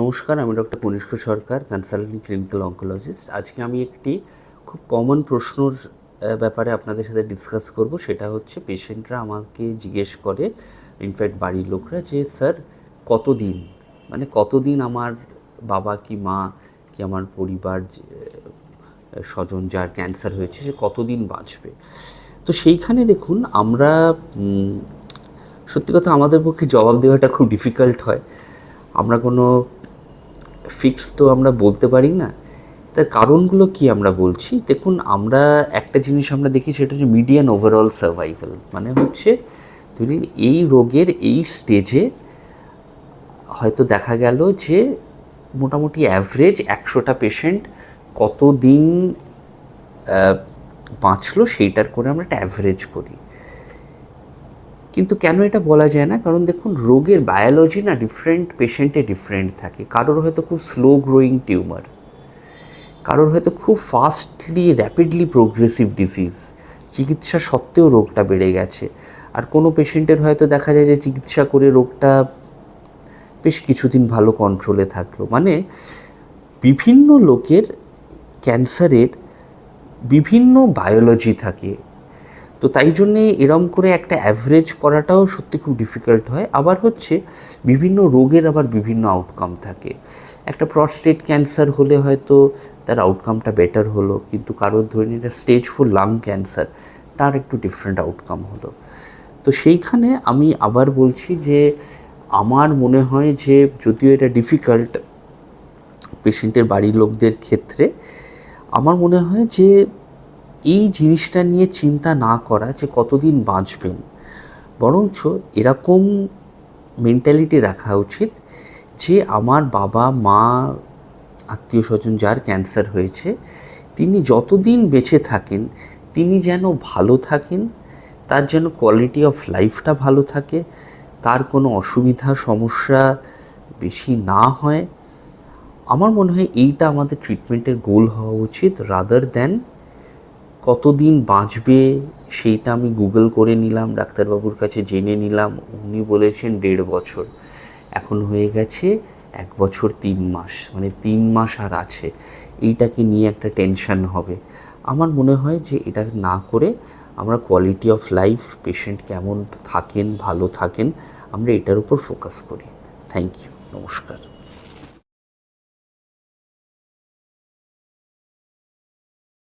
নমস্কার, আমি doctor Kanishka Sarkar consultant clinical oncologist আজকে আমি একটি খুব কমন প্রশ্নর ব্যাপারে আপনাদের সাথে ডিসকাস করব। সেটা হচ্ছে পেশেন্টরা আমাকে জিজ্ঞেস করে ইনফ্যাক্ট বাড়ির লোকরা যে, স্যার, কতদিন? মানে কতদিন আমার বাবা কি মা কি আমার পরিবার স্বজন যার ক্যান্সার হয়েছে, সে কতদিন বাঁচবে? তো সেইখানে দেখুন, আমরা সত্যি কথা আমাদের পক্ষে জবাব দেওয়াটা খুব ডিফিকাল্ট হয়। আমরা কোনো ফিক্স তো আমরা বলতে পারি না। তার কারণগুলো কি আমরা বলছি? দেখুন, আমরা একটা জিনিস আমরা দেখি, সেটা হচ্ছে মিডিয়ান ওভারঅল সার্ভাইভাল মানে হচ্ছে, ধরুন, এই রোগের এই স্টেজে হয়তো দেখা গেল যে মোটামুটি অ্যাভারেজ একশোটা পেশেন্ট কতদিন বাঁচলো, সেইটার করে আমরা একটা অ্যাভারেজ করি। কিন্তু কেন এটা বলা যায় না? কারণ দেখুন, রোগের বায়োলজি না ডিফারেন্ট পেশেন্টে ডিফারেন্ট থাকে। কারোর হয়তো খুব স্লো গ্রোয়িং টিউমার কারোর হয়তো খুব ফাস্টলি র্যাপিডলি প্রোগ্রেসিভ ডিজিজ চিকিৎসা সত্ত্বেও রোগটা বেড়ে গেছে। আর কোনো পেশেন্টের হয়তো দেখা যায় যে চিকিৎসা করে রোগটা বেশ কিছুদিন ভালো কন্ট্রোলে থাকল। মানে বিভিন্ন লোকের ক্যান্সারের বিভিন্ন বায়োলজি থাকে। তো তাই জন্যে এরম করে একটা অ্যাভারেজ করাটাও সত্যি খুব ডিফিকাল্ট হয়। আবার হচ্ছে বিভিন্ন রোগের আবার বিভিন্ন আউটকাম থাকে। একটা প্রস্টেট ক্যান্সার হলে হয়তো তার আউটকামটা বেটার হলো, কিন্তু কারোর ধরে নিন স্টেজ ফোর লাং ক্যান্সার তার একটু ডিফারেন্ট আউটকাম হলো। তো সেইখানে আমি আবার বলছি যে, আমার মনে হয় যে যদিও এটা ডিফিকাল্ট পেশেন্টের বাড়ির লোকদের ক্ষেত্রে, আমার মনে হয় যে এই জিনিসটা নিয়ে চিন্তা না করা যে কতদিন বাঁচবেন। বরঞ্চ এরকম মেন্টালিটি রাখা উচিত যে আমার বাবা, মা আত্মীয় স্বজন যার ক্যান্সার হয়েছে, তিনি যতদিন বেঁচে থাকেন, তিনি যেন ভালো থাকেন, তার যেন কোয়ালিটি অফ লাইফটা ভালো থাকে, তার কোনো অসুবিধা, সমস্যা বেশি না হয়। আমার মনে হয় এইটা আমাদের ট্রিটমেন্টের গোল হওয়া উচিত রাদার দ্যান কতদিন বাঁচবে সেইটা আমি গুগল করে নিলাম, ডাক্তারবাবুর কাছে জেনে নিলাম। উনি বলেছেন দেড় বছর। এখন হয়ে গেছে এক বছর তিন মাস মানে তিন মাস আর আছে। এইটাকে নিয়ে একটা টেনশন হবে। আমার মনে হয় যে এটা না করে আমরা কোয়ালিটি অফ লাইফ পেশেন্ট কেমন থাকেন, ভালো থাকেন, আমরা এটার উপর ফোকাস করি। থ্যাংক ইউ নমস্কার।